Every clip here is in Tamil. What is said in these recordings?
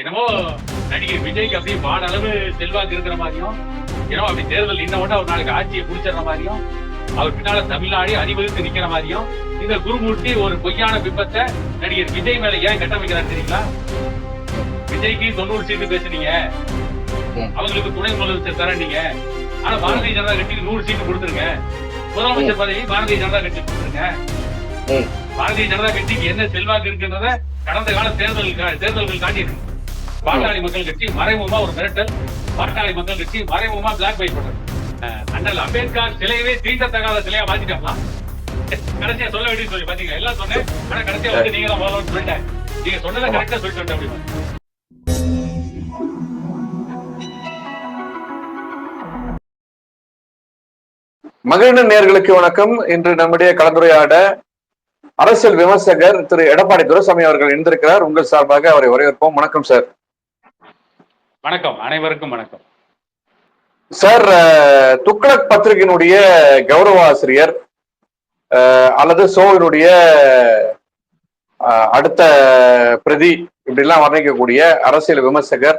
என்னமோ நடிகர் விஜய்க்கு அப்படியே வான அளவு செல்வாக்கு இருக்கிற மாதிரியும் என்னமோ அப்படி தேர்தல் இன்ன உடனே ஒரு நாளைக்கு ஆட்சியை பிடிச்சிடுற மாதிரியும் அவர் பின்னால தமிழ்நாடே அணிவகுத்து நிக்கிற மாதிரியும் இந்த குருமூர்த்தி ஒரு பொய்யான பிம்பத்தை நடிகர் விஜய் மேல ஏன் கட்டமைக்கிறார் தெரியுங்களா? விஜய்க்கு தொண்ணூறு சீட்டு பேசுனீங்க. அவங்களுக்கு துணை முதலமைச்சர் தரீங்க ஆனா பாரதிய ஜனதா கட்சிக்கு நூறு சீட்டு கொடுத்துருங்க. முதலமைச்சர் பதவி பாரதிய ஜனதா கட்சி கொடுத்துருங்க. பாரதிய ஜனதா கட்சிக்கு என்ன செல்வாக்கு இருக்குன்றத கடந்த கால தேர்தல் தேர்தல்கள் காட்டியிருக்கு. பாட்டாளி மக்கள் கட்சி மறைமுகமா ஒரு மிரட்டல். பாட்டாளி மக்கள் கட்சி மறைமுகமா பிளாக் பை பண்றது அண்ணல் அம்பேத்கர் சிலையவே தீண்டத்தகாத சிலையா மாத்திட்டாங்களா கடைசியா சொல்ல வேண்டியது சொல்லி பாத்தீங்களா? எல்லாம் சொன்னேன். ஆனா கடைசியா வந்து நீங்க தான் சொல்லிட்டேன். நீங்க சொன்னதை கரெக்டா சொல்லிட்டு வந்துட்டேன் அப்படி மகிழ்ந்த நேர்களுக்கு வணக்கம். இன்று நம்முடைய கலந்துரையாட அரசியல் விமர்சகர் திரு எடப்பாடி துரைசாமி அவர்கள் இணைந்திருக்கிறார். உங்கள் சார்பாக அவரை வரவேற்போம். வணக்கம் சார். வணக்கம் அனைவருக்கும் வணக்கம். சார் துக்ளக் பத்திரிகையினுடைய கௌரவ ஆசிரியர் அல்லது சோவினுடைய அடுத்த பிரதி இப்படிலாம் வர்ணிக்கக்கூடிய அரசியல் விமர்சகர்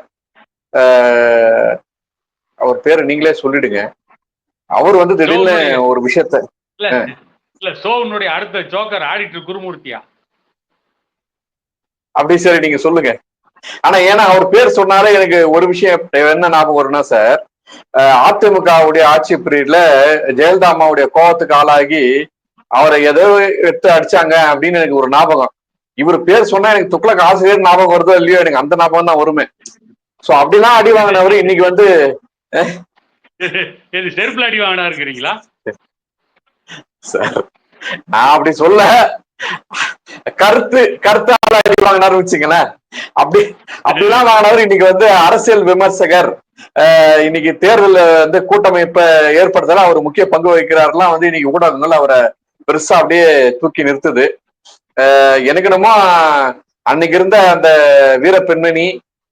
அவர் பேரு நீங்களே சொல்லிடுங்க. அவர் வந்து திடீர்னு ஒரு விஷயத்த இல்ல இல்ல சோவனுடைய அடுத்த ஜோக்கர் ஆடிட்டர் குருமூர்த்தியா? அப்படி சரி நீங்க சொல்லுங்க. ஆனா ஏன்னா அவர் பேர் சொன்னாலே எனக்கு ஒரு விஷயம் என்ன ஞாபகம் வரும்னா சார் அதிமுகவுடைய ஆட்சி பீரியட்ல ஜெயலலிதா அம்மாவுடைய கோபத்துக்கு ஆளாகி அவரை ஏதோ எடுத்து அடிச்சாங்க அப்படின்னு எனக்கு ஒரு ஞாபகம். இவர் பேர் சொன்னா எனக்கு துக்ளக் ஆசிரியர் ஞாபகம் வருதோ இல்லையோ எனக்கு அந்த ஞாபகம் தான் வருமே. சோ அப்படிலாம் அடி வாங்கினவர் இன்னைக்கு வந்து செருப்புல அடி வாங்கினா இருக்கிறீங்களா சார் நான் அப்படி சொல்ல கருத்து கருத்து அடி வாங்கினாரு வச்சுங்களேன் அப்படி அப்படிலாம் வாங்கினவர் இன்னைக்கு வந்து அரசியல் விமர்சகர். இன்னைக்கு தேர்தல் வந்து கூட்டமைப்பை ஏற்படுத்தல அவர் முக்கிய பங்கு வகிக்கிறாருலாம் வந்து இன்னைக்கு ஊடகங்கள் அவரை பெருசா அப்படியே தூக்கி நிறுத்துது. எனக்கு என்னமோ அன்னைக்கு இருந்த அந்த வீர பெண்மணி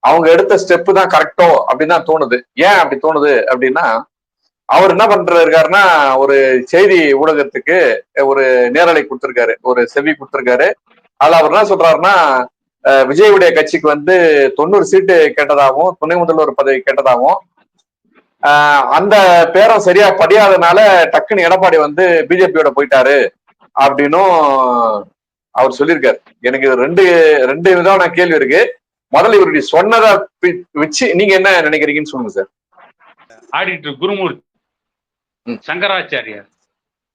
அவங்க எடுத்த ஸ்டெப்பு தான் கரெக்டோ அப்படின்னு தான் தோணுது. ஏன் அப்படி தோணுது அப்படின்னா அவர் என்ன பண்றாருக்காருன்னா ஒரு செய்தி ஊடகத்துக்கு ஒரு நேரலை கொடுத்திருக்காரு. ஒரு செவி கொடுத்திருக்காரு. அதுல அவர் என்ன சொல்றாருன்னா விஜயுடைய கட்சிக்கு வந்து தொண்ணூறு சீட்டு கேட்டதாகவும் துணை முதல்வர் பதவி கேட்டதாகவும் அந்த பேரம் சரியா படியாதனால டக்குன்னு எடப்பாடி வந்து பிஜேபியோட போயிட்டாரு அப்படின்னும் அவர் சொல்லியிருக்காரு. எனக்கு இது ரெண்டு ரெண்டு விதமான கேள்வி இருக்கு. முதல்ல இவருடைய சொன்னதை வச்சு நீங்க என்ன நினைக்கிறீங்கன்னு சொல்லுங்க சார். ஆடிட்டர் குருமூர்த்தி சங்கராச்சாரியார்.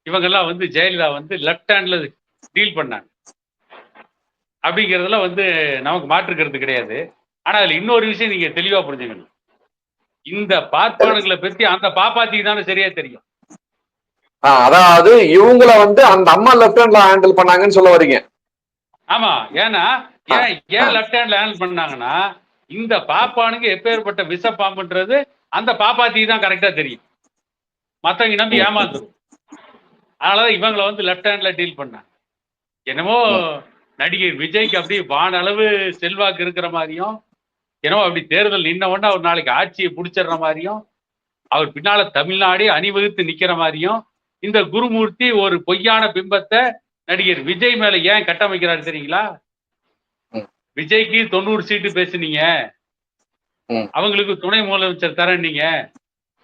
இவங்கெல்லாம் வந்து ஜெயலலிதா வந்து லெஃப்ட் ஹேண்ட்ல டீல் பண்ணாங்க. அப்படிங்கிறதுல வந்து நமக்கு மாற்றுக்கிறது கிடையாது. ஆனா அதுல இன்னொரு விஷயம் நீங்க தெளிவா புரிஞ்சுக்கணும். இந்த பார்ப்பானுங்களை பத்தி அந்த பாப்பாத்திக்கு தானே சரியா தெரியும். அதாவது இவங்கள வந்து அந்த அம்மா லெப்ட் ஹேண்ட்ல ஹேண்டில் பண்ணாங்கன்னு சொல்ல வரீங்க. ஆமா ஏன்னா ஏன் ஏன் லெஃப்ட் ஹேண்ட்ல ஹேண்டில் பண்ணாங்கன்னா இந்த பாப்பானுக்கு எப்பேற்பட்ட விஷ பாம்புன்றது அந்த பாப்பாத்திக்கு தான் கரெக்டா தெரியும். மத்தவங்க நம்பி ஏமாந்துரும். அதனாலதான் இவங்களை வந்து லெஃப்ட் ஹேண்ட்ல டீல் பண்ணாங்க என்னமோ நடிகர் விஜய்க்கு அப்படியே வான அளவு செல்வாக்கு இருக்கிற மாதிரியும் என்னமோ அப்படி தேர்தல் நின்ன உடனே ஒரு நாளைக்கு ஆட்சியை பிடிச்சிடுற மாதிரியும் அவர் பின்னால தமிழ்நாடே அணிவகுத்து நிக்கிற மாதிரியும் இந்த குருமூர்த்தி ஒரு பொய்யான பிம்பத்தை நடிகர் விஜய் மேல ஏன் கட்டமைக்கிறாரு தெரியுங்களா. விஜய்க்கு தொண்ணூறு சீட்டு பேசுனீங்க. அவங்களுக்கு துணை முதலமைச்சர் தரேன்னீங்க.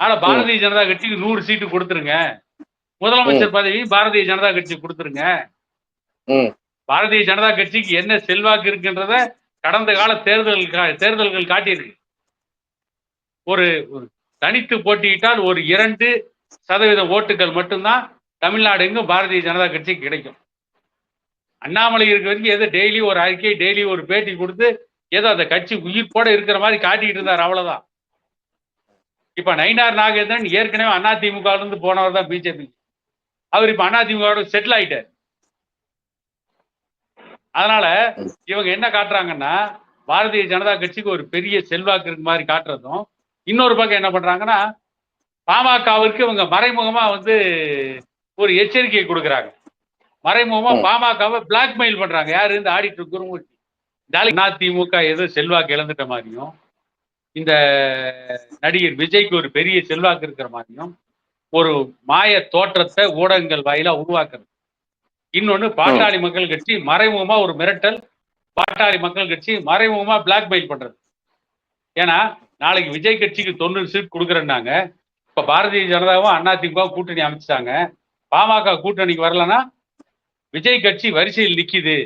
ஆனா பாரதிய ஜனதா கட்சிக்கு நூறு சீட்டு கொடுத்துருங்க. முதலமைச்சர் பதவி பாரதிய ஜனதா கட்சி கொடுத்துருங்க. பாரதிய ஜனதா கட்சிக்கு என்ன செல்வாக்கு இருக்குன்றத கடந்த கால தேர்தல் தேர்தல்கள் காட்டியிருக்கு. ஒரு ஒரு தனித்து போட்டியிட்டால் ஒரு இரண்டு சதவீதம் ஓட்டுகள் மட்டும்தான் தமிழ்நாடு எங்கும் பாரதிய ஜனதா கட்சிக்கு கிடைக்கும். அண்ணாமலை இருக்க வரைக்கும் ஏதோ டெய்லி ஒரு அறிக்கை டெய்லி ஒரு பேட்டி கொடுத்து ஏதோ அந்த கட்சி உயிர்ப்போட இருக்கிற மாதிரி காட்டிக்கிட்டு இருந்தார் அவ்வளவுதான். இப்ப நயினார் நாகேந்திரன் ஏற்கனவே அதிமுக இருந்து போனவர் தான் பிஜேபி அவர் இப்ப அதிமுக செட்டில் ஆயிட்டார். அதனால இவங்க என்ன காட்டுறாங்கன்னா பாரதிய ஜனதா கட்சிக்கு ஒரு பெரிய செல்வாக்கு இருக்கு மாதிரி காட்டுறதும் இன்னொரு பக்கம் என்ன பண்றாங்கன்னா பாமகவிற்கு இவங்க மறைமுகமா வந்து ஒரு எச்சரிக்கை கொடுக்குறாங்க. மறைமுகமா. பாமகவை பிளாக்மெயில் பண்றாங்க. யாரு? இந்த ஆடிட்டர் குருமூர்த்தி. அதிமுக ஏதோ செல்வாக்கு இழந்துட்ட மாதிரியும் இந்த நடிகர் விஜய்க்கு ஒரு பெரிய செல்வாக்கு இருக்கிற மாதிரியும் ஒரு மாய தோற்றத்தை ஊடகங்கள் வாயிலா உருவாக்குறது. இன்னொன்னு பாட்டாளி மக்கள் கட்சி மறைமுகமா ஒரு மிரட்டல் பாட்டாளி மக்கள் கட்சி மறைமுகமா பிளாக்மெயில் பண்றது. ஏன்னா நாளைக்கு விஜய் கட்சிக்கு தொண்ணூறு சீட் கொடுக்குறேன்னாங்க. இப்ப பாரதிய ஜனதாவும் அதிமுக கூட்டணி அமைச்சிட்டாங்க. பாமக கூட்டணிக்கு வரலன்னா விஜய் கட்சி வரிசையில் நிக்குது.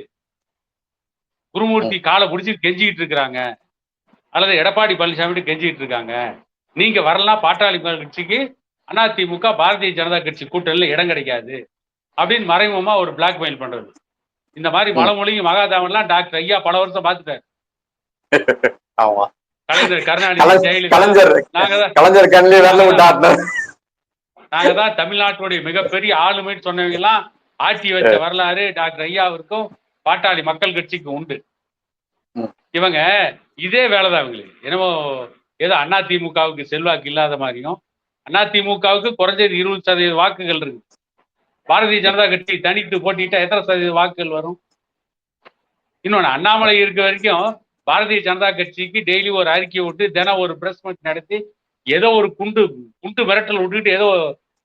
குருமூர்த்தி காலை பிடிச்சி கெஞ்சிக்கிட்டு இருக்கிறாங்க. அல்லது எடப்பாடி பழனிசாமி கெஞ்சிக்கிட்டு இருக்காங்க. நீங்க வரலாம் பாட்டாளி மக்கள் கட்சிக்கு அதிமுக பாரதிய ஜனதா கட்சி கூட்டணியில் இடம் கிடைக்காது அப்படின்னு மறைமுகமா ஒரு பிளாக்மெயில் பண்றது. இந்த மாதிரி மலமொழியும் மகாதாமன்லாம் டாக்டர் ஐயா பல வருஷம் பார்த்துட்டாரு. கலைஞர் கருணாநிதி ஜெயலலிதா. நாங்க தான் தமிழ்நாட்டுடைய மிகப்பெரிய ஆளுமைன்னு சொன்னவங்க எல்லாம் ஆட்சி வச்ச வரலாறு டாக்டர் ஐயாவிற்கும் பாட்டாளி மக்கள் கட்சிக்கும் உண்டு. இவங்க இதே வேலைதான் இவங்களுக்கு. என்னமோ ஏதோ அண்ணா திமுகவுக்கு செல்வாக்கு இல்லாத மாதிரியும் அண்ணா திமுகவுக்கு குறைஞ்சது இருபது சதவீத வாக்குகள் இருக்கு. பாரதிய ஜனதா கட்சி தனித்து போட்டிட்டா எத்தனை சதவீத வாக்குகள் வரும்? இன்னொன்னு அண்ணாமலை இருக்க வரைக்கும் பாரதிய ஜனதா கட்சிக்கு டெய்லி ஒரு அறிக்கை விட்டு தினம் ஒரு பிரஸ் மீட் நடத்தி ஏதோ ஒரு குண்டு குண்டு மிரட்டல் விட்டுட்டு ஏதோ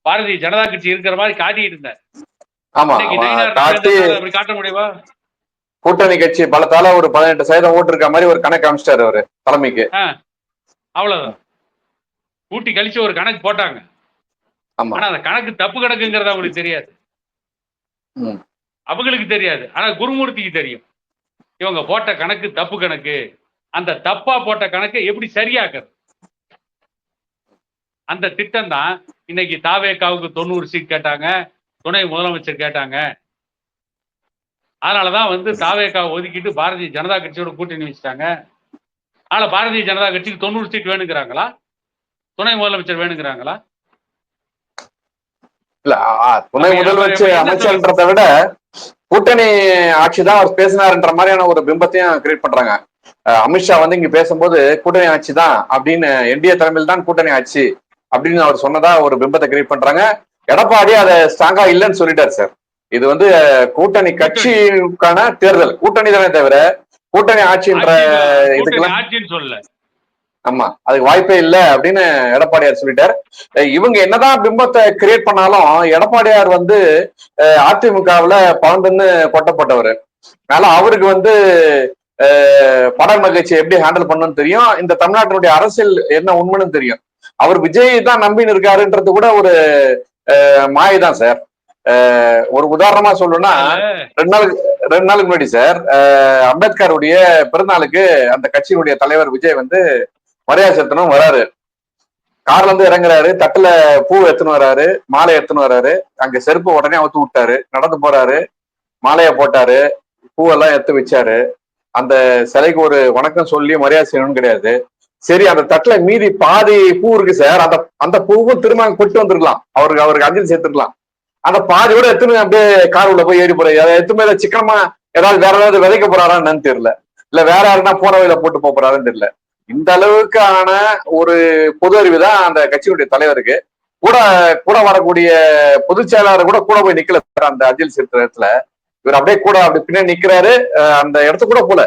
பாரதிய ஜனதா கட்சி இருக்கிற மாதிரி காட்டிட்டு இருந்தார். காட்ட முடியுமா? கூட்டணி கட்சி பலத்தால ஒரு பதினெட்டு சதவீதம் ஓட்டு இருக்க மாதிரி ஒரு கணக்கு அமைச்சிட்டாரு அவரு தலைமைக்கு. அவ்வளவுதான். கூட்டி கழிச்சு ஒரு கணக்கு போட்டாங்க. ஆனா அந்த கணக்கு தப்பு கணக்குங்கிறது அவங்களுக்கு தெரியாது. அவங்களுக்கு தெரியாது. ஆனா குருமூர்த்திக்கு தெரியும். இவங்க போட்ட கணக்கு தப்பு கணக்கு. அந்த தப்பா போட்ட கணக்கை எப்படி சரியாக்குறது? அந்த திட்டம் தான் இன்னைக்கு தாவேக்காவுக்கு தொண்ணூறு சீட் கேட்டாங்க. துணை முதலமைச்சர் கேட்டாங்க. அதனாலதான் வந்து தாவேக்காவை ஒதுக்கிட்டு பாரதிய ஜனதா கட்சியோட கூட்டணி வச்சுட்டாங்க. ஆனா பாரதிய ஜனதா கட்சிக்கு தொண்ணூறு சீட் வேணுங்கிறாங்களா? துணை முதலமைச்சர் வேணுங்கிறாங்களா? இல்ல துணை முதலமைச்சர் அமைச்சர்ன்றதை விட கூட்டணி ஆட்சி தான் அவர் பேசினாருன்ற மாதிரியான ஒரு பிம்பத்தையும் கிரியேட் பண்றாங்க. அமித்ஷா வந்து இங்க பேசும்போது கூட்டணி ஆட்சி தான் அப்படின்னு என்டிஏ தலைமையில் தான் கூட்டணி ஆட்சி அப்படின்னு அவர் சொன்னதா ஒரு பிம்பத்தை கிரியேட் பண்றாங்க. எடப்பாடி அதை ஸ்ட்ராங்கா இல்லைன்னு சொல்லிட்டாரு சார். இது வந்து கூட்டணி கட்சிக்கான தேர்தல். கூட்டணி தானே தவிர கூட்டணி ஆட்சின்ற ஆட்சின்னு சொல்லல. ஆமா. அதுக்கு வாய்ப்பே இல்ல அப்படின்னு எடப்பாடியார் சொல்லிட்டார். இவங்க என்னதான் பிம்பத்தை கிரியேட் பண்ணாலும் எடப்பாடியார் வந்து அதிமுகவுல பவுண்டுன்னு கொட்டப்பட்டவர். அதனால அவருக்கு வந்து பட மகிழ்ச்சி எப்படி ஹேண்டில் பண்ணணும்னு தெரியும். இந்த தமிழ்நாட்டினுடைய அரசியல் என்ன உண்மைன்னு தெரியும். அவர் விஜய் தான் நம்பின்னு இருக்காருன்றது கூட ஒரு மாயை தான் சார். ஒரு உதாரணமா சொல்லணும்னா ரெண்டு நாளுக்கு ரெண்டு நாளுக்கு முன்னாடி சார் அம்பேத்கருடைய பிறந்தநாளுக்கு அந்த கட்சியினுடைய தலைவர் விஜய் வந்து மரியாதை செலுத்தணும் வராரு. கார்ல இருந்து இறங்குறாரு தட்டுல பூ எடுத்துன்னு வராரு மாலை எடுத்துன்னு வராரு. அங்க செருப்பு உடனே அவுத்து விட்டாரு நடந்து போறாரு மாலைய போட்டாரு பூவெல்லாம் எடுத்து வச்சாரு. அந்த சிலைக்கு ஒரு வணக்கம் சொல்லி மரியாதை செய்யணும்னு கிடையாது. சரி அந்த தட்டுல மீதி பாதி பூ இருக்கு சார். அந்த அந்த பூவும் திரும்ப அங்க கொண்டு வந்திருக்கலாம். அவருக்கு அவருக்கு அஞ்சலி சேர்த்துருக்கலாம். அந்த பாதியோட எத்தனை அப்படியே கார் உள்ள போய் ஏறி போறாரு. அதை எத்தனை மேல சிக்கனமா ஏதாவது வேற ஏதாவது விதைக்க போறாரான்னு தெரியல. இல்ல வேற யாருன்னா போன வழியில போட்டு போக போறாருன்னு தெரியல. இந்த அளவுக்கான ஒரு பொது அறிவு தான் அந்த கட்சியுடைய தலைவருக்கு. கூட கூட வரக்கூடிய பொதுச் செயலாளர் கூட கூட போய் நிக்கல சார் அந்த அஞ்சலி செலுத்துற இடத்துல இவர் அப்படியே கூட அப்படி பின்னாடி நிக்கிறாரு. அந்த இடத்து கூட போல.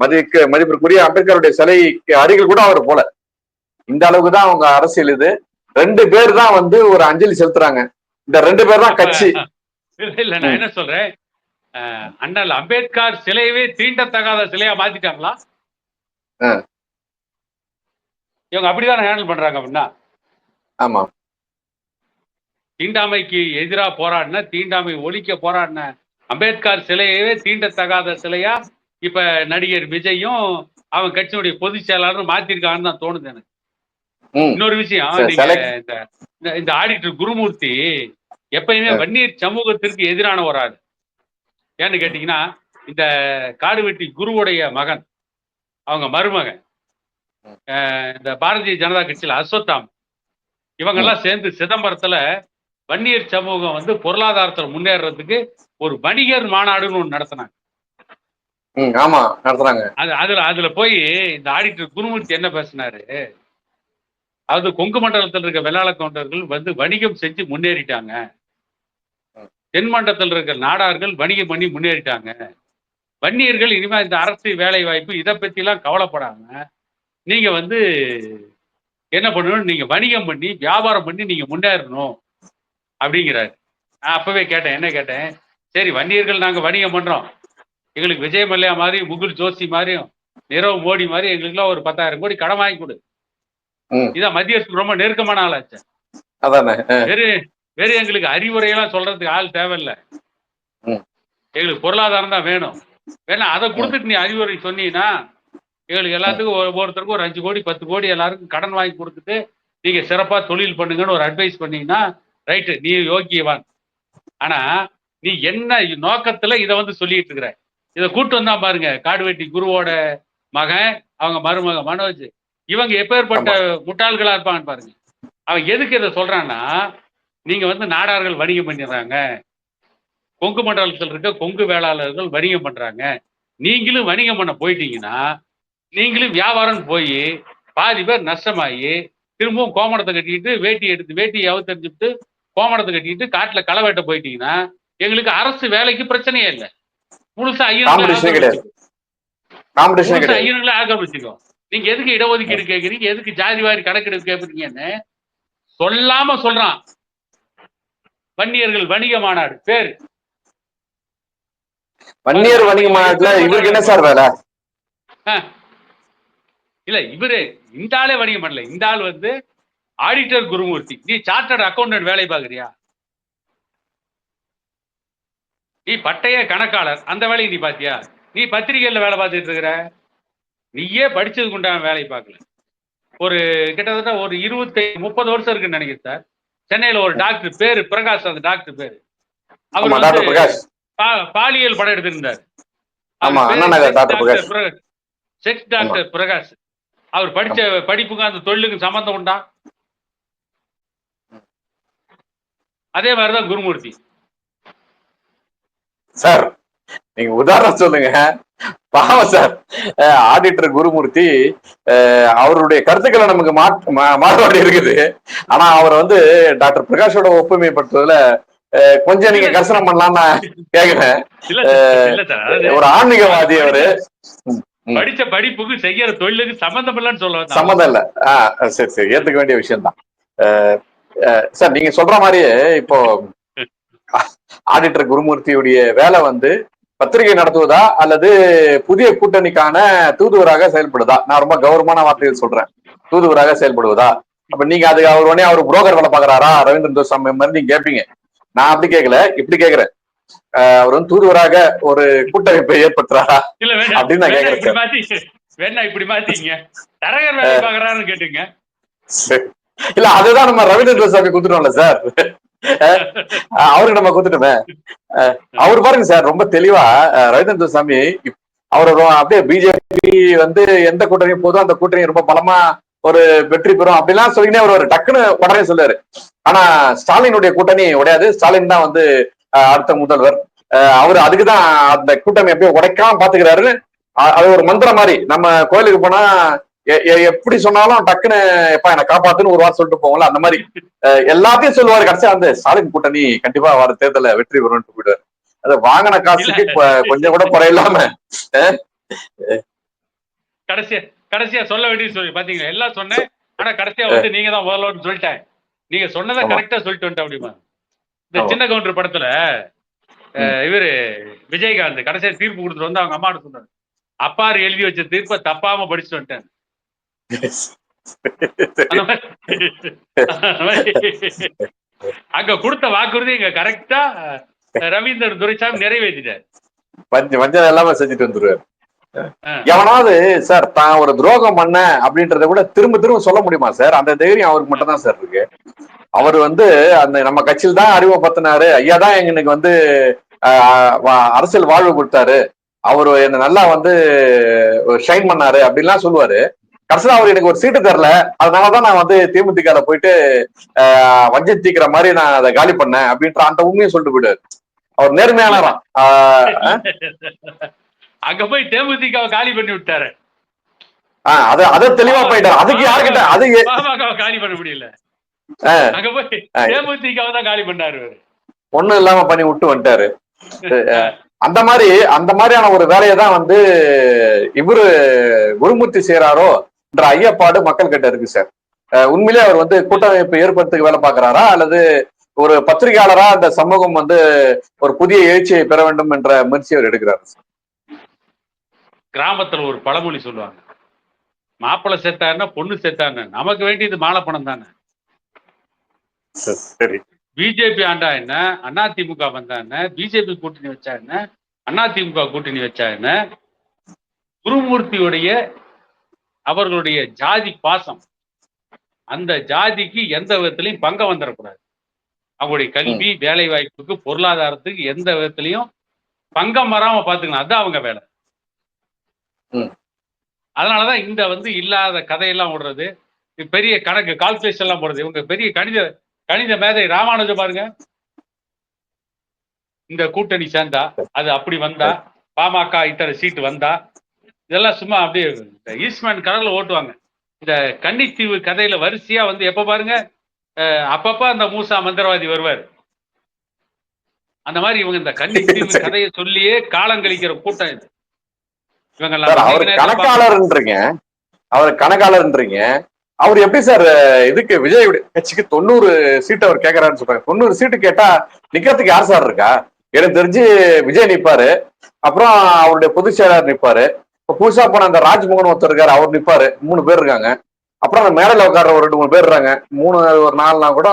மதிக்கு மதிப்பிற்குரிய அம்பேத்கருடைய சிலைக்கு அருகில் கூட அவர் போல. இந்த அளவுக்கு தான் அவங்க அரசியல் இது. ரெண்டு பேர் தான் வந்து ஒரு அஞ்சலி செலுத்துறாங்க. இந்த ரெண்டு பேர் தான் கட்சி. இல்ல நான் என்ன சொல்றேன்? அண்ணல் அம்பேத்கர் சிலையவே தீண்டத்தகாத சிலையா மாத்திட்டாங்களா. இவங்க அப்படிதான் ஹேண்டில் பண்றாங்க அப்படின்னா? ஆமா. தீண்டாமைக்கு எதிரா போராடின தீண்டாமை ஒழிக்க போராடின அம்பேத்கர் சிலையவே தீண்டத்தகாத சிலையா? இப்ப நடிகர் விஜயும் அவன் கட்சியினுடைய பொதுச் செயலாளரும் மாத்திருக்காங்கன்னு தான் தோணுது எனக்கு. இன்னொரு விஷயம் நீங்க இந்த- ஆடிட்டர் குருமூர்த்தி எப்பயுமே. வன்னியர் சமூகத்திற்கு எதிரான ஒரு ஆள். ஏன்னு கேட்டீங்கன்னா இந்த காடுவெட்டி குருவுடைய மகன் அவங்க மருமகன் இந்த பாரதிய ஜனதா கட்சியில அஸ்வத்தாம் இவங்கெல்லாம் சேர்ந்து சிதம்பரத்துல வன்னியர் சமூகம் வந்து பொருளாதாரத்துல முன்னேறதுக்கு ஒரு வணிகர் மாநாடுன்னு ஒண்ணு நடத்தினாங்க. ஆமா நடத்துறாங்க. அது அதுல அதுல போய் இந்த ஆடிட்டர் குருமூர்த்தி என்ன பேசினாரு? அதாவது கொங்கு மண்டலத்தில் இருக்க வெள்ளாள கவுண்டர்கள் வந்து வணிகம் செஞ்சு முன்னேறிட்டாங்க. தென் மண்டலத்தில் இருக்க நாடார்கள் வணிகம் பண்ணி முன்னேறிட்டாங்க. வன்னியர்கள் இனிமே இந்த அரசு வேலை வாய்ப்பு இதை பற்றிலாம் கவலைப்படாம நீங்க வந்து என்ன பண்ணணும்? நீங்க வணிகம் பண்ணி வியாபாரம் பண்ணி நீங்க முன்னேறணும் அப்படிங்கிறாரு. நான் அப்பவே கேட்டேன். என்ன கேட்டேன்? சரி வன்னியர்கள் நாங்க வணிகம் பண்றோம். எங்களுக்கு விஜய் மல்லையா மாதிரி முகுல் ஜோஷி மாதிரியும் நிரவ் மோடி மாதிரி எங்களுக்குலாம் ஒரு பத்தாயிரம் கோடி கடன் வாங்கி கொடு. இதான் மத்திய அரசுக்கு ரொம்ப நெருக்கமான ஆளாச்சு. அதானே வெறு வெறு எங்களுக்கு அறிவுரையெல்லாம் சொல்றதுக்கு ஆள் தேவையில்ல. எங்களுக்கு பொருளாதாரம் தான் வேணும். வேணா அதை கொடுத்துட்டு நீ அறிவுரை சொன்னீங்கன்னா எங்களுக்கு எல்லாத்துக்கும் ஒவ்வொருத்தருக்கும் ஒரு அஞ்சு கோடி பத்து கோடி எல்லாருக்கும் கடன் வாங்கி கொடுத்துட்டு நீங்க சிறப்பா தொழில் பண்ணுங்கன்னு ஒரு அட்வைஸ் பண்ணீங்கன்னா ரைட்டு நீ யோக்கியவான். ஆனா நீ என்ன நோக்கத்துல இதை வந்து சொல்லிட்டு இருக்கிற? இதை கூட்டு வந்தா பாருங்க காடுவெட்டி குருவோட மகன் அவங்க மருமக மனோஜ். இவங்க எப்பேற்பட்ட முட்டாள்களா இருப்பாங்கன்னு பாருங்க. அவன் எதுக்கு இதை சொல்றான்னா நீங்க வந்து நாடார்கள் வணிகம் பண்ணிடுறாங்க. கொங்கு மண்டலத்தில் இருக்க கொங்கு வேளாளர்கள் வணிகம் பண்றாங்க. நீங்களும் வணிகம் பண்ண போயிட்டீங்கன்னா நீங்களும் வியாபாரம் போய் பாதி பேர் நஷ்டமாகி திரும்பவும் கோமணத்தை கட்டிட்டு வேட்டி எடுத்து வேட்டியை அவுத்தறிஞ்சுட்டு கோமணத்தை கட்டிட்டு காட்டுல களை வெட்ட போயிட்டீங்கன்னா எங்களுக்கு அரசு வேலைக்கு பிரச்சனையே இல்லை. முழுசா கிடையாது. ஐயனுங்களை ஆக்கிரமிச்சுக்கோ நீங்க எதுக்கு இடஒதுக்கீடு கேக்குறீங்க? எதுக்கு ஜாதி வாரி கணக்கெடுப்பு கேக்குறீங்கன்னு சொல்லாம சொல்றான். வன்னியர்கள் வணிக மாநாடு. பேரு. வன்னியர் வணிக மாநாட்டுல இவருக்கு என்ன சார் வேலை? இல்ல இவரு இந்த ஆளே வணிகம் பண்ணல. இந்த ஆள் வந்து ஆடிட்டர் குருமூர்த்தி. நீ சார்ட்டர்ட் அக்கௌண்டன்ட் வேலை பாக்குறியா நீ பட்டய கணக்காளர். அந்த வேலையை நீ பாத்தியா நீ பத்திரிகையில வேலை பார்த்துட்டு இருக்கிற? நீயே படிச்சதுக்கு உண்டான வேலையை பார்க்கல. ஒரு கிட்டத்தட்ட ஒரு இருபத்தி முப்பது வருஷம் இருக்குன்னு நினைக்கிறேன் சார். சென்னையில ஒரு டாக்டர் பேரு பிரகாஷ் அந்த டாக்டர் பேரு. அவர் வந்து பாலியல் படம் எடுத்திருந்தார். Sex doctor Prakash. அவர் படிச்ச படிப்புக்கு அந்த தொழிலுக்கு சம்பந்தம் உண்டா? அதே மாதிரிதான் குருமூர்த்தி. சார் நீங்க உதாரணம் சொல்லுங்க. பாவம் சார். ஆடிட்டர் குருமூர்த்தி அவருடைய கருத்துக்களை நமக்கு மாறுபாடு இருக்குது. ஆனா அவர் வந்து டாக்டர் பிரகாஷோட ஒப்புமைப்படுத்துவதுல கொஞ்சம் நீங்க கர்சனம் பண்ணலாம்னு நான் கேக்குறேன். ஒரு ஆன்மீகவாதி அவரு. படிச்ச படிப்புக்கு செய்யற தொழிலுக்கு சம்பந்தம் இல்லைன்னு சொல்ல. சம்மந்தம் இல்ல. ஆஹ் சரி சரி. ஏத்துக்க வேண்டிய விஷயம் தான் சார் நீங்க சொல்ற மாதிரியே இப்போ ஆடிட்டர் குருமூர்த்தியுடைய வேலை வந்து பத்திரிகை நடத்துவதா அல்லது புதிய கூட்டணிக்கான தூதுவராக செயல்படுதா? நான் ரொம்ப கௌரவமான வார்த்தையில் சொல்றேன். தூதுவராக செயல்படுவதா? அப்ப நீங்க அது அவர் உடனே அவர் புரோக்கர் வேலை பாக்குறாரா ரவீந்திரன் தோசாமி மாதிரி நீங்க கேட்பீங்க நான் அப்படி கேட்கல இப்படி கேக்குறேன். அவர் வந்து தூதுவராக ஒரு கூட்டமைப்பை ஏற்படுத்துறாரா? அப்படின்னு நான் கேக்குறேன். வேணா இப்படி மாத்திங்க. தரகர் வேலை பாக்குறாருன்னு கேட்டுங்க. இல்ல அதுதான் நம்ம ரவீந்திரன் தோசாமி குடுத்துட்டோம்ல சார். அவருக்கு நம்ம குடுத்துட்டோமே. அவர் பாருங்க சார் ரொம்ப தெளிவா ரவிதந்திர சாமி அவர் அப்படியே பிஜேபி வந்து எந்த கூட்டணி போதும் அந்த கூட்டணி ரொம்ப பலமா ஒரு வெற்றி பெறும் அப்படிலாம் சொல்லினே அவர் டக்குன்னு உடனே சொல்லுவாரு ஆனா ஸ்டாலினுடைய கூட்டணி உடையாது. ஸ்டாலின் தான் வந்து அடுத்த முதல்வர். அஹ், அவரு அதுக்குதான் அந்த கூட்டணி எப்படியும் உடைக்காம பாத்துக்கிறாரு அது ஒரு மந்திரம் மாதிரி. நம்ம கோயிலுக்கு போனா எப்படி சொன்னாலும் டக்குன்னு எப்பா என்னை காப்பாத்துன்னு ஒரு வாரம் சொல்லிட்டு போவோம்ல அந்த மாதிரி. எல்லாத்தையும் சொல்லுவாரு கடைசியா வந்து ஸ்டாலின் கூட்டணி கண்டிப்பா வர தேர்தல வெற்றி பெறும்னு போயிடுவாரு. அது வாங்கின காசுக்கு கொஞ்சம் கூட குறையில்லாம. கடைசியா கடைசியா சொல்ல வேண்டியது சொல்லி. பாத்தீங்களா? எல்லாம் சொன்னேன். ஆனா கடைசியா வந்து நீங்க தான் முதல்வர்னு சொல்லிட்டேன். நீங்க சொன்னதை. கரெக்டா சொல்லிட்டு வந்துட்டேன் அப்படிமா. இந்த. சின்ன கவுண்டர் படத்துல இவரு விஜயகாந்த் கடைசியா தீர்ப்பு கொடுத்துட்டு வந்து அவங்க அம்மாட்ட சொன்னாரு. அப்பாரு எழுதி வச்ச தீர்ப்பை தப்பாம படிச்சுட்டு வந்துட்டேன் அந்த மாதிரி அந்த மாதிரி அங்க கொடுத்த வாக்குறுதி இங்க கரெக்டா ரவீந்திரன் துரைசாமி நிறைவேற்றிட்டார். வஞ்ச வஞ்சம் எல்லாமே செஞ்சுட்டு வந்துருவாரு. எவனாவது சார் தான் ஒரு துரோகம் பண்ண அப்படின்றத கூட திரும்ப திரும்ப சொல்ல முடியுமா சார்? அந்த தைரியம் அவருக்கு மட்டும் தான் சார் இருக்கு. அவர் வந்து அந்த நம்ம கட்சியில் தான் அறிமுகப்படுத்தினாரு. ஐயா தான் எங்களுக்கு வந்து அரசியல் வாழ்வு கொடுத்தாரு. அவர் என்ன நல்லா வந்து ஷைன் பண்ணாரு அப்படின்லாம் சொல்லுவாரு. கடைசியில் அவர் எனக்கு ஒரு சீட்டு தரல. அதனாலதான் நான் வந்து தேமுதிக போயிட்டு வஞ்சம் தீக்கிற மாதிரி நான் அதை காலி பண்ணேன் அப்படின்ற அந்த உண்மையை சொல்லிட்டு போயிடுவாரு. அவர் நேர்மையானவராம். ஆஹ், அங்க போய் தேமுதிகவை காலி பண்ணி விட்டாரு. அத அத தெளிவா போயிட்டாரு. அதுக்கு யாருக்கிட்ட அது காலி பண்ண முடியல. அங்க போய் ஆ. தேமுதிகவை தான் காலி பண்ணாரு ஒண்ணும் இல்லாம பண்ணி விட்டு வந்துட்டாரு. அந்த மாதிரி அந்த மாதிரியான ஒரு வேலையை தான் வந்து இவரு குருமூர்த்தி செய்யறாரோ என்ற ஐயப்பாடு மக்கள் கிட்ட இருக்கு சார். உண்மையிலே அவர் வந்து கூட்டமைப்பு ஏற்படுத்துக்கு வேலை பார்க்கறாரா? அல்லது ஒரு பத்திரிகையாளரா அந்த சமூகம் வந்து ஒரு புதிய எழுச்சியை பெற வேண்டும் என்ற முயற்சி அவர் எடுக்கிறாரு கிராமத்துல ஒரு பழமொழி சொல்லுவாங்க. மாப்பிள்ளை செத்தாருன்னா பொண்ணு செத்தாருன்னா நமக்கு வேண்டியது மாலை பணம் தானே. சரி பிஜேபி ஆண்டா என்ன? அதிமுக வந்தா என்ன? பிஜேபி கூட்டணி வச்சா என்ன? அதிமுக கூட்டணி வச்சா என்ன? குருமூர்த்தியுடைய அவர்களுடைய ஜாதி பாசம். அந்த ஜாதிக்கு எந்த விதத்திலையும் பங்கம் வந்துடக்கூடாது அவங்களுடைய கல்வி வேலை வாய்ப்புக்கு பொருளாதாரத்துக்கு எந்த விதத்திலையும் பங்கம் வராம பாத்துக்கணும். அதான் அவங்க வேலை. அதனாலதான் இந்த வந்து இல்லாத கதையெல்லாம் விடுறது பெரிய கணக்கு கால்குலேஷன் எல்லாம் போடுறது. இவங்க பெரிய கணித கணித மேதை ராமானுஜம் பாருங்க. இந்த கூட்டணி சேர்ந்தா அது அப்படி வந்தா பாமக இத்தனை சீட்டு வந்தா இதெல்லாம் சும்மா அப்படியே இந்த ஈஸ்ட்மேன் கடல்ல ஓட்டுவாங்க. இந்த கன்னித்தீவு கதையில வரிசையா வந்து எப்ப பாருங்க? அப்பப்ப அந்த மூசா மந்திரவாதி வருவார். அந்த மாதிரி இவங்க இந்த கன்னித்தீவு கதையை சொல்லியே காலம் கழிக்கிற கூட்டம் இது. இவங்க கணக்காளர்ன்றீங்க. அவர் கணக்காளர்ன்றீங்க. அவர் எப்படி சார் இதுக்கு விஜய் கட்சிக்கு தொண்ணூறு சீட் அவர் கேக்குறாருன்னு சொல்றாங்க. தொண்ணூறு சீட்டு கேட்டா நிக்கிறதுக்கு யார் சார் இருக்கா? எனக்கு தெரிஞ்சு விஜய் நிப்பாரு. அப்புறம் அவருடைய பொதுச் செயலாளர் நிப்பாரு. இப்ப புதுசா போன அந்த ராஜ்மோகன் ஒருத்தர் இருக்காரு அவர் நிப்பாரு. மூணு பேர் இருக்காங்க. அப்புறம் அந்த மேடையில உட்கார்ற ஒரு ரெண்டு மூணு பேர் இருக்காங்க. மூணு ஒரு நாலுனா கூட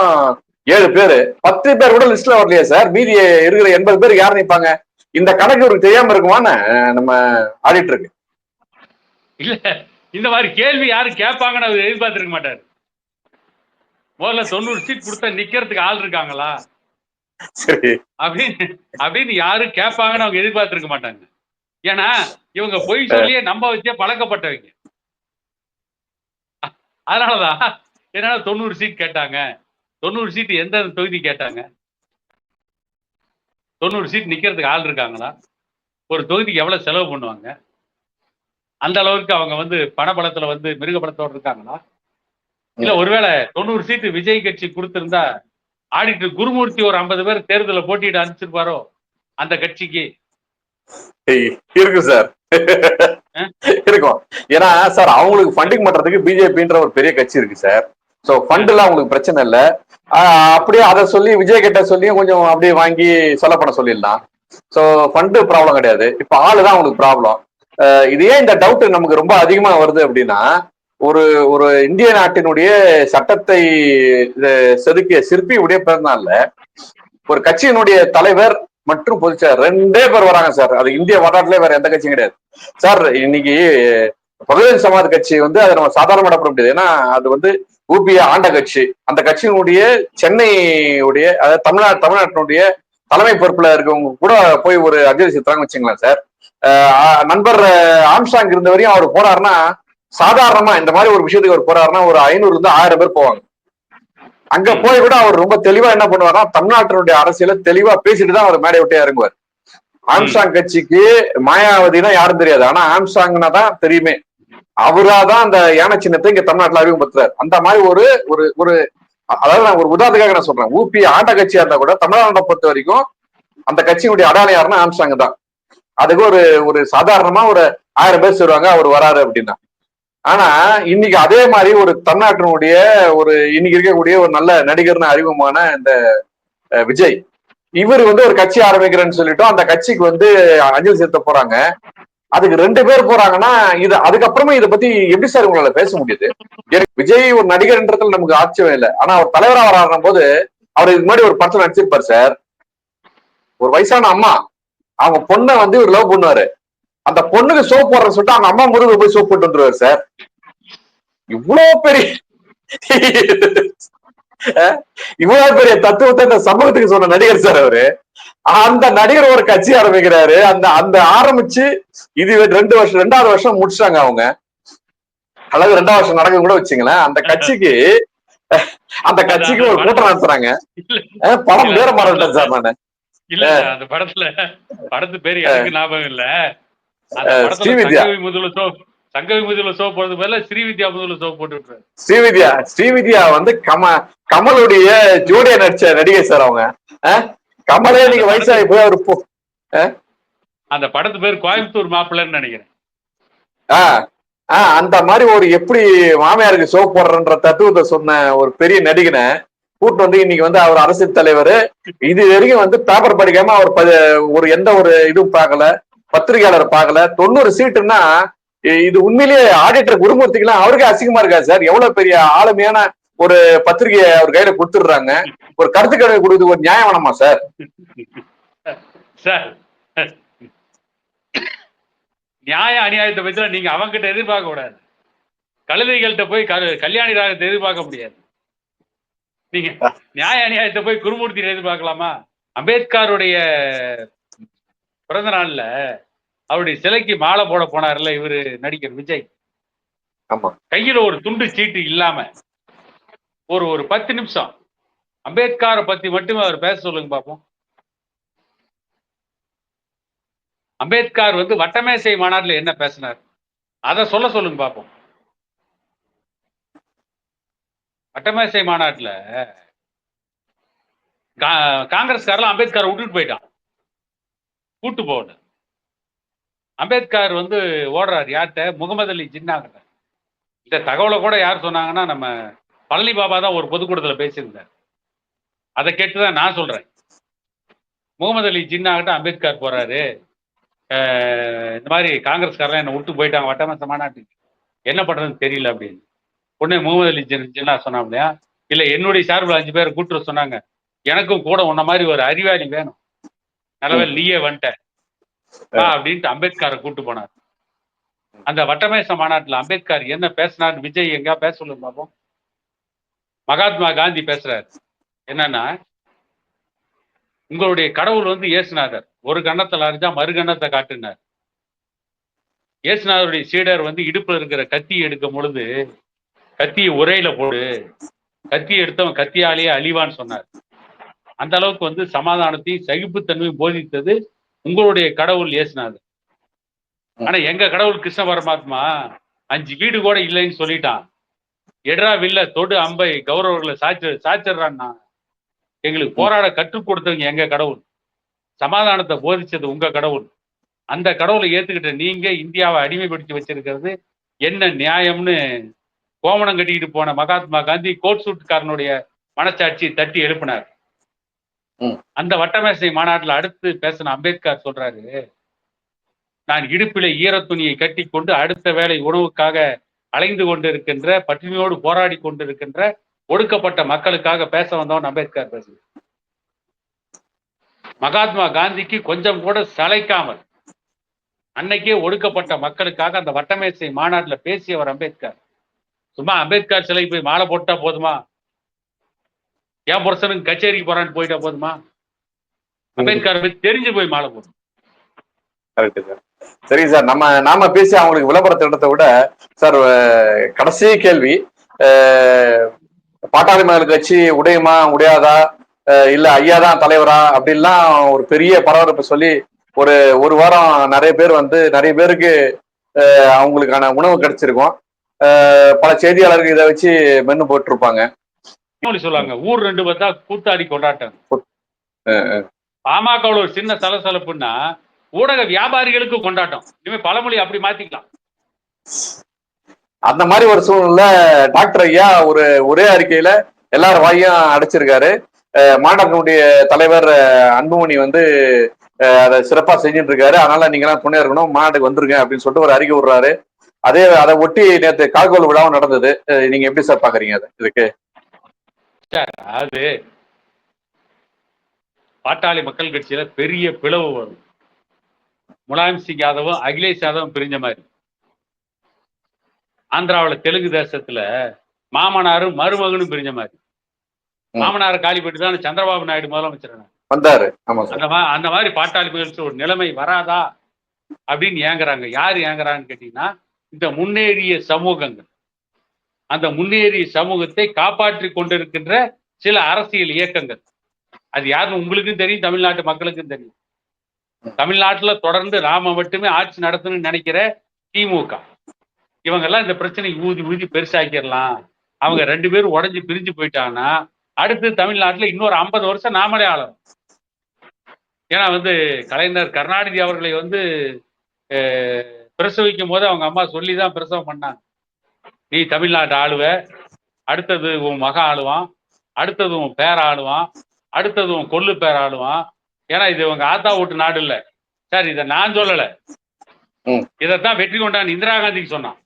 ஏழு பேரு. பத்து பேர் கூட லிஸ்ட்ல வரலையே சார். மீதி இருக்கிற எண்பது பேர் யார் நிப்பாங்க? இந்த கணக்கு இவருக்கு தெரியாம இருக்குமான்னு நம்ம ஆடிட்டு இருக்கு. இல்ல இந்த மாதிரி கேள்வி யாரும் கேட்பாங்கன்னு அவர் எதிர்பார்த்திருக்க மாட்டாரு. முதல்ல தொண்ணூறு சீட் கொடுத்தா நிக்கிறதுக்கு ஆள் இருக்காங்களா? சரி. அப்படின்னு அப்படின்னு யாரும் கேட்பாங்கன்னு அவங்க எதிர்பார்த்திருக்க மாட்டாங்க. ஏன்னா இவங்க பொய் சொல்லியே நம்ப வச்சே பழக்கப்பட்டவங்க. அதனாலதான் என்னன்னா தொண்ணூறு சீட் கேட்டாங்க. தொண்ணூறு சீட் எந்த தொகுதி கேட்டாங்க? தொண்ணூறு சீட் நிக்கிறதுக்கு ஆள் இருக்காங்களா? ஒரு தொகுதிக்கு எவ்வளவு செலவு பண்ணுவாங்க? அந்த அளவுக்கு அவங்க வந்து பணபலத்துல வந்து மிருக பலத்தோட இருக்காங்களா? இல்ல ஒருவேளை தொண்ணூறு சீட்டு விஜய் கட்சி கொடுத்திருந்தா ஆடிட்டர் குருமூர்த்தி ஒரு ஐம்பது பேர் தேர்தலில் போட்டியிட அனுப்பிச்சிருப்பாரோ? அந்த கட்சிக்கு இருக்கு சார். இருக்கும். ஏன்னா சார் அவங்களுக்கு ஃபண்டிங் பண்றதுக்கு பிஜேபின்ற ஒரு பெரிய கட்சி இருக்கு சார். சோ ஃபண்ட்ல அவங்களுக்கு பிரச்சனை இல்ல. அப்படியே அதை சொல்லி விஜய் கிட்ட சொல்லியும் கொஞ்சம் அப்படியே வாங்கி சொல்ல பண்ண சொல்லிடலாம். சோ ஃபண்டு ப்ராப்ளம் கிடையாது. இப்ப ஆளு தான் அவங்களுக்கு ப்ராப்ளம் இது ஏன் இந்த டவுட் நமக்கு ரொம்ப அதிகமா வருது அப்படின்னா ஒரு ஒரு இந்திய நாட்டினுடைய சட்டத்தை செதுக்கிய சிற்பியுடைய பிறந்தநாள்ல ஒரு கட்சியினுடைய தலைவர் மற்றும் பொதுச்செயலர் ரெண்டே பேர் வராங்க சார். அது இந்திய வரலாற்றுல வேற எந்த கட்சியும் கிடையாது. சார் இன்னைக்கு பகுஜன் சமாஜ் கட்சி வந்து அதை நம்ம சாதாரண முடியாது. ஏன்னா அது வந்து ஊபிய ஆண்ட கட்சி. அந்த கட்சியினுடைய சென்னையுடைய அதாவது தமிழ்நாடு தமிழ்நாட்டினுடைய தலைமை பொறுப்புல இருக்கவங்க கூட போய் ஒரு அஞ்சலி செலுத்துறாங்க வச்சுங்களேன் சார். நண்பர் ஆம்சாங் இருந்த வரையும் அவர் போறாருன்னா சாதாரணமா இந்த மாதிரி ஒரு விஷயத்துக்கு அவர் போறாருன்னா ஒரு ஐநூறுல இருந்து ஆயிரம் பேர் போவாங்க. அங்க போய் கூட அவர் ரொம்ப தெளிவா என்ன பண்ணுவார்னா தமிழ்நாட்டினுடைய அரசியல தெளிவா பேசிட்டு தான் அவர் மேடை விட்டே இறங்குவார். ஆம்ஸ்டாங் கட்சிக்கு மாயாவதினா யாரும் தெரியாது. ஆனா ஆம்ஸ்டாங்னா தான் தெரியுமே. அவரா தான் அந்த யானை சின்னத்தை இங்க தமிழ்நாட்டுல அறிமுகப்படுத்துறாரு. அந்த மாதிரி ஒரு ஒரு ஒரு அதாவது நான் ஒரு உதாரணத்துக்காக நான் சொல்றேன். ஊபி ஆண்ட கட்சியா இருந்தா கூட தமிழ்நாட்டை பொறுத்த வரைக்கும் அந்த கட்சியினுடைய அடையாளம் யாருன்னா ஆம்ஸ்டாங் தான். அதுக்கு ஒரு ஒரு சாதாரணமா ஒரு ஆயிரம் பேர் சொல்லுவாங்க அவர் வராரு அப்படின்னா. ஆனா இன்னைக்கு அதே மாதிரி ஒரு தமிழ்நாட்டினுடைய ஒரு இன்னைக்கு இருக்கக்கூடிய ஒரு நல்ல நடிகர்னு அறிமுகமான இந்த விஜய். இவர் வந்து ஒரு கட்சி ஆரம்பிக்கிறேன்னு சொல்லிட்டோம். அந்த கட்சிக்கு வந்து அஞ்சலி செலுத்த போறாங்க. அதுக்கு ரெண்டு பேர் போறாங்கன்னா இது அதுக்கப்புறமா இதை பத்தி எப்படி சார் உங்களால பேச முடியுது? எனக்கு விஜய் ஒரு நடிகர்ன்றதுல நமக்கு ஆச்சரியம் இல்லை. ஆனா அவர் தலைவரா வராருன்னும் போது அவர் இதுக்கு முன்னாடி ஒரு படத்துல நடிச்சிருப்பார் சார். ஒரு வயசான அம்மா. அவங்க பொண்ணை வந்து இவர் லவ் பண்ணுவாரு. அந்த பொண்ணுக்கு சோப் போடுற சொல்லிட்டு அவங்க அம்மா முதுகு போய் சோப் போட்டு வந்துருவாரு சார். இவ்வளவு பெரிய இவ்வளவு பெரிய தத்துவத்தை இந்த சமூகத்துக்கு சொன்ன நடிகர் சார் அவரு. அந்த நடிகர் ஒரு கட்சி ஆரம்பிக்கிறாரு. அந்த அந்த ஆரம்பிச்சு இது ரெண்டு வருஷம் ரெண்டாவது வருஷம் முடிச்சிட்டாங்க அவங்க. அல்லது ரெண்டாவது வருஷம் நடக்குது கூட வச்சுங்களேன். அந்த கட்சிக்கு அந்த கட்சிக்கு ஒரு கூட்டம் நடத்துறாங்க. படம் பேர மறந்துட்டேன் சார் நானு. இல்ல அந்த படத்துல படத்து பேரு எனக்கு ஞாபகம் இல்ல. ஸ்ரீவித்யா. முதல்ல சோ சங்கவி முதல்ல சோப் போடுறது பதிலா ஸ்ரீவித்யா முதல்ல சோப் போட்டு ஸ்ரீவித்யா ஸ்ரீவித்யா வந்து கம கமலுடைய ஜோடியா நடிச்ச நடிகை சார் அவங்க. கமலே நீங்க வயசாகி போய் அவர் போ அந்த படத்து பேர் கோயம்புத்தூர் மாப்பிள்ளைன்னு நினைக்கிறேன். ஆஹ் ஆஹ் அந்த மாதிரி ஒரு எப்படி மாமியாருக்கு சோப் போடுறன்ற தத்துவத்தை சொன்ன ஒரு பெரிய நடிகனை கூட்டு வந்து இன்னைக்கு வந்து அவர் அரசியல் தலைவர். இது வரைக்கும் வந்து பேப்பர் படிக்காம அவர் ஒரு எந்த ஒரு இதுவும் பார்க்கல. பத்திரிகையாளர் பார்க்கல. தொண்ணூறு சீட்டுன்னா இது உண்மையிலேயே ஆடிட்டர் குருமூர்த்திக்கெல்லாம் அவருக்கே அசிங்கமா இருக்கா சார். எவ்வளவு பெரிய ஆளுமையான ஒரு பத்திரிகையை அவர் கையில கொடுத்துடுறாங்க. ஒரு கருத்து கணிப்பு கொடுக்குறது ஒரு நியாயம் வேணாமா சார்? சார் நியாய அநியாயத்தை பத்தி நீங்க அவங்கிட்ட எதிர்பார்க்க கூடாது. கழுதைகள்கிட்ட போய் கல்யாணி ராகத்தை எதிர்பார்க்க முடியாது. நீங்க நியாய அநியாயத்தை போய் குருமூர்த்தி எதிர்பார்க்கலாமா? அம்பேத்கருடைய பிறந்த நாள்ல அவருடைய சிலைக்கு மாலை போட போனார்ல இவரு நடிகர் விஜய். கையில ஒரு துண்டு சீட்டு இல்லாம ஒரு ஒரு பத்து நிமிஷம். அம்பேத்கரை பத்தி மட்டுமே அவர் பேச சொல்லுங்க பாப்போம். அம்பேத்கர் வந்து வட்டமேசை மாநாட்டுல என்ன பேசினார்? அத சொல்ல சொல்லுங்க பாப்போம். வட்டமேசை மாநாட்டுல காங்கிரஸ்காரெல்லாம் அம்பேத்கரை விட்டுட்டு போயிட்டான். கூட்டு போகணும். அம்பேத்கர் வந்து ஓடுறார். யார்கிட்ட? முகமது அலி ஜின்னாகிட்ட இந்த தகவலை கூட யார் சொன்னாங்கன்னா நம்ம பழனி பாபா தான் ஒரு பொதுக்கூடத்தில் பேசியிருந்தார். அதை கேட்டு தான் நான் சொல்கிறேன் முகமது அலி ஜின்னாகிட்ட அம்பேத்கர் போகிறாரு இந்த மாதிரி காங்கிரஸ்காரெலாம் என்னை விட்டு போயிட்டாங்க. வட்டமேச மாநாட்டுக்கு என்ன பண்ணுறதுன்னு தெரியல அப்படின்னு. உடனே முகமது அலி ஜின் ஜின்னா சொன்னாப்லையா இல்லை என்னுடைய சார்பில் அஞ்சு பேர் கூட்டுற சொன்னாங்க. எனக்கும் கூட உன்ன மாதிரி ஒரு அறிவாளி வேணும். நல்லவேளை நீயே வந்துட்ட. அப்படின்ட்டு அம்பேத்கரை கூட்டு போனார். அந்த வட்டமேச மாநாட்டுல அம்பேத்கர் என்ன பேசினார்? விஜய் எங்க பேச சொல்லுங்க பாப்போம். மகாத்மா காந்தி பேசுறாரு. என்னன்னா உங்களுடைய கடவுள் வந்து இயேசுநாதர். ஒரு கண்ணத்துல அறிஞ்சா மறு கண்ணத்தை காட்டுனார். இயேசுநாதருடைய சீடர் வந்து இடுப்புல இருக்கிற கத்தி எடுக்கும் பொழுது கத்தியை உரையில போடு. கத்தி எடுத்தவன் கத்தியாலேயே அழிவான்னு சொன்னார். அந்த அளவுக்கு வந்து சமாதானத்தையும் சகிப்புத்தன்மையும் போதித்தது உங்களுடைய கடவுள் இயேசுநாதர். ஆனா எங்க கடவுள் கிருஷ்ண பரமாத்மா அஞ்சு வீடு கூட இல்லைன்னு சொல்லிட்டான். எட்ரா வில்ல தொடு அம்பை கௌரவர்களை சாச்சு சாச்சிடுறான்னா? எங்களுக்கு போராட கற்றுக் கொடுத்தவங்க எங்க கடவுள்? சமாதானத்தை போதிச்சது உங்க கடவுள். அந்த கடவுளை ஏத்துக்கிட்ட நீங்க இந்தியாவை அடிமைப்படுத்தி வச்சிருக்கிறது என்ன நியாயம்னு கோமணம் கட்டிக்கிட்டு போன மகாத்மா காந்தி கோட் சூட்காரனுடைய மனச்சாட்சி தட்டி எழுப்பினார். அந்த வட்டமேசை மாநாட்டுல அடுத்து பேசின அம்பேத்கர் சொல்றாரு நான் இடுப்பிலே ஈரத்துணியை கட்டி கொண்டு அடுத்த வேளை உணவுக்காக அலைந்து கொண்டிருக்கின்ற பட்டினியோடு போராடி கொண்டிருக்கின்ற ஒடுக்கப்பட்ட மக்களுக்காக பேச வந்தவன் அம்பேத்கர் பேசு மகாத்மா காந்திக்கு கொஞ்சம் கூட சளைக்காமல் அன்னைக்கே ஒடுக்கப்பட்ட மக்களுக்காக அந்த வட்டமேசை மாநாட்டுல பேசியவர் அம்பேத்கர். சும்மா அம்பேத்கர் சிலை போய் மாலை போட்டா போதுமா? என் புருஷனுக்கு கச்சேரிக்கு போறான்னு போயிட்டா போதுமா? அம்பேத்கர் பத்தி தெரிஞ்சு போய் மாலை போடும் கரெக்ட் சார் சரி சார் நம்ம நாம பேசி அவங்களுக்கு விளம்பர திட்டத்தை விட சார் கடைசி கேள்வி பாட்டாளி மக்கள் கட்சி உடையுமா உடையாதா இல்ல ஐயா தான் தலைவரா அப்படின்லாம் ஒரு பெரிய பரபரப்பு சொல்லி ஒரு ஒரு வாரம் நிறைய பேர் வந்து நிறைய பேருக்கு அவங்களுக்கான உணவு கிடைச்சிருக்கும். பல செய்தியாளர்கள் இதை வச்சு மென்னு போட்டிருப்பாங்க. சொல்லுவாங்க ஊர் ரெண்டு பார்த்தா கூத்தாடி கொண்டாட்டம். பாமகவுல ஒரு சின்ன சலசலப்புன்னா ஊடக வியாபாரிகளுக்கு கொண்டாட்டம். இனிமே பழமொழி அப்படி மாத்திக்கலாம். அந்த மாதிரி ஒரு சூழ்நிலை டாக்டர் ஐயா ஒரு ஒரே அறிக்கையில எல்லார் வாயும் அடைச்சிருக்காரு. மாநாட்டினுடைய தலைவர் அன்புமணி வந்து அதை சிறப்பா செஞ்சுட்டு இருக்காரு அதனால நீங்க எல்லாம் துணை இருக்கணும் மாநாட்டுக்கு வந்துருங்க அப்படின்னு சொல்லிட்டு ஒரு அறிக்கை விடுறாரு. அதே அதை ஒட்டி நேற்று கால்கோல் விழாவும் நடந்தது. நீங்க எப்படி சார் பாக்குறீங்க அது? இதுக்கு அது பாட்டாளி மக்கள் கட்சியில பெரிய பிளவு வரும். முலாயம் சிங் யாதவும் அகிலேஷ் யாதவும் பிரிஞ்ச மாதிரி. ஆந்திராவுல தெலுங்கு தேசத்துல மாமனாரும் மருமகனும் பிரிஞ்ச மாதிரி. மாமனாரை காலி பண்ணிட்டு தான் சந்திரபாபு நாயுடு முதலமைச்சர் வந்தாரு. சார். அந்த அந்த மாதிரி பாட்டாளி மக்கள் ஒரு நிலைமை வராதா அப்படின்னு ஏங்குறாங்க. யார் ஏங்குறான்னு கேட்டீங்கன்னா இந்த முன்னேறிய சமூகங்கள். அந்த முன்னேறிய சமூகத்தை காப்பாற்றி கொண்டிருக்கின்ற சில அரசியல் இயக்கங்கள். அது யாருன்னு உங்களுக்கும் தெரியும் தமிழ்நாட்டு மக்களுக்கும் தெரியும். தமிழ்நாட்டுல தொடர்ந்து நாம மட்டுமே ஆட்சி நடத்தணும்னு நினைக்கிற திமுக. இவங்கெல்லாம் இந்த பிரச்சனை ஊதி ஊதி பெருசாக்கிடலாம். அவங்க ரெண்டு பேரும் உடஞ்சி பிரிஞ்சு போயிட்டாங்கன்னா அடுத்து தமிழ்நாட்டுல இன்னொரு ஐம்பது வருஷம் நாமளே ஆளணும். ஏன்னா வந்து கலைஞர் கருணாநிதி அவர்களை வந்து பிரசவிக்கும் போது அவங்க அம்மா சொல்லி தான் பிரசவம் பண்ணாங்க. நீ தமிழ்நாட்டு ஆளுவ. அடுத்தது உன் மகன் ஆளுவான். அடுத்தது உன் பேர ஆளுவான். அடுத்தது உன் கொள்ளு பேர் ஆளுவான். ஏன்னா இது உங்க ஆத்தா வீட்டு நாடு இல்ல. சார் இத நான் சொல்லல. இதத்தான் வெற்றி கொண்டான் இந்திரா காந்திக்கு சொன்னான்.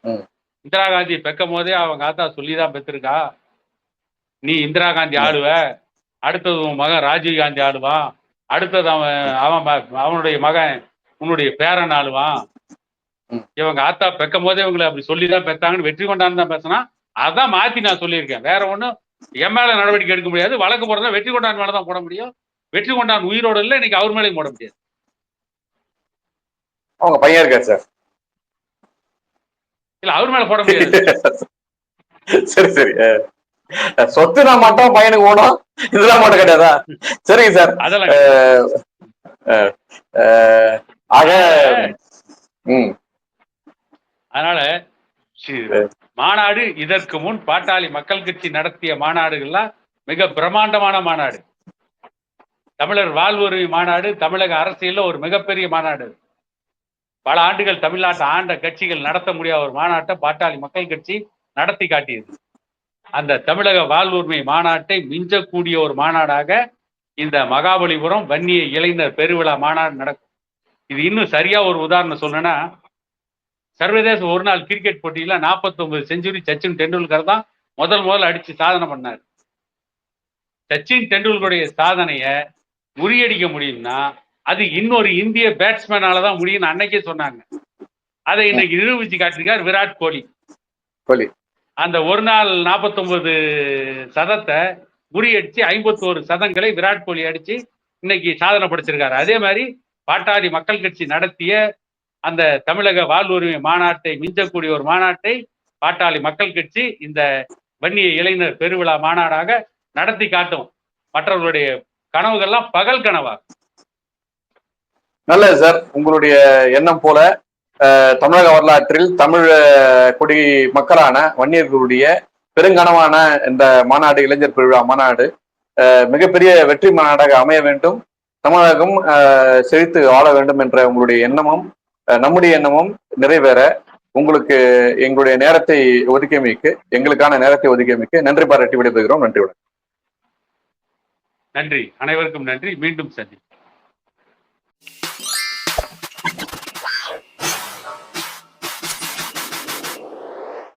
ம். இந்திரா காந்தி பெக்கும் போதே அவங்க ஆத்தா சொல்லிதான் பெற்றிருக்கா நீ இந்திரா காந்தி ஆளுவ. அடுத்தது உன் மகன் ராஜீவ் காந்தி ஆளுவான். அடுத்தது அவன் அவன் அவனுடைய மகன் உன்னுடைய பேரன் ஆளுவான். இவங்க ஆத்தா பெக்கும் போதே இவங்களை அப்படி சொல்லிதான் பெத்தாங்கன்னு வெற்றி கொண்டான்னு தான் பேசினா அதான் மாத்தி நான் சொல்லியிருக்கேன். வேற ஒண்ணும் என் மேல நடவடிக்கை எடுக்க முடியாது. வழக்கு போடுறதா வெற்றி கொண்டான் மேல தான் போட முடியும். வெற்றி கொண்டான் உயிரோடு இல்லை இன்னைக்கு அவர் மேலேயும் போட முடியாது. அவங்க பையன் இருக்காரு சார். இல்ல அவர் மேல போட முடியாது. சரி சரி. சொத்து நான் மட்டும் பையனுக்கு போனோம் இதெல்லாம் மட்டும் கிடையாதா? சரிங்க சார். அதெல்லாம் ஆக ம். அதனால சி- மாநாடு இதற்கு முன் பாட்டாளி மக்கள் கட்சி நடத்திய மாநாடுகள்லாம் மிக பிரம்மாண்டமான மாநாடு. தமிழர் வாழ்வுரிமை மாநாடு தமிழக அரசியல்ல ஒரு மிகப்பெரிய மாநாடு. பல ஆண்டுகள் தமிழ்நாட்டை ஆண்ட கட்சிகள் நடத்த முடியாத ஒரு மாநாட்டை பாட்டாளி மக்கள் கட்சி நடத்தி காட்டியது. அந்த தமிழக வாழ்வுரிமை மாநாட்டை மிஞ்சக்கூடிய ஒரு மாநாடாக இந்த மகாபலிபுரம் வன்னிய இளைஞர் பெருவிழா மாநாடு நடக்கும். இது இன்னும் சரியா ஒரு உதாரணம் சொல்லணும்னா சர்வதேச ஒரு நாள் கிரிக்கெட் போட்டியில 49 செஞ்சுரி சச்சின் டெண்டுல்கர் தான் முதல் முதல்ல அடிச்சு சாதனை பண்ணார். சச்சின் டெண்டுல்கருடைய சாதனைய முறியடிக்க முடியும்னா அது இன்னொரு இந்திய பேட்ஸ்மேனால தான் முடியும்னு அன்னைக்கே சொன்னாங்க. அதை இன்னைக்கு நிரூபிச்சு காட்டிருக்கார் விராட் கோலி. கோலி. அந்த ஒரு நாள் 49 சதத்தை முறியடிச்சு 51 சதங்களை விராட் கோலி அடிச்சு இன்னைக்கு சாதனை படைச்சிருக்காரு. அதே மாதிரி பாட்டாளி மக்கள் கட்சி நடத்திய அந்த தமிழக வாழ்வுரிமை மாநாட்டை மிஞ்சக்கூடிய ஒரு மாநாட்டை பாட்டாளி மக்கள் கட்சி இந்த வன்னிய இளைஞர் பெருவிழா மாநாடாக நடத்தி காட்டும். மற்றவர்களுடைய கனவுகள்லாம் பகல் கனவா நல்லது சார். உங்களுடைய எண்ணம் போல தமிழக வரலாற்றில் தமிழ் குடி மக்களான வன்னியர்களுடைய பெருங்கனவான இந்த மாநாடு இளைஞர் பெருவிழா மாநாடு மிகப்பெரிய வெற்றி மாநாடாக அமைய வேண்டும் தமிழகம் செழித்து ஆள வேண்டும் என்ற உங்களுடைய எண்ணமும் நம்முடைய எண்ணமும் நிறைவேற. உங்களுக்கு எங்களுடைய நேரத்தை ஒதுக்கியமைக்கு எங்களுக்கான நேரத்தை ஒதுக்கியமைக்கு நன்றி பாராட்டி விடைபெறுகிறோம். நன்றி வணக்கம். நன்றி. அனைவருக்கும் நன்றி. மீண்டும் சந்தி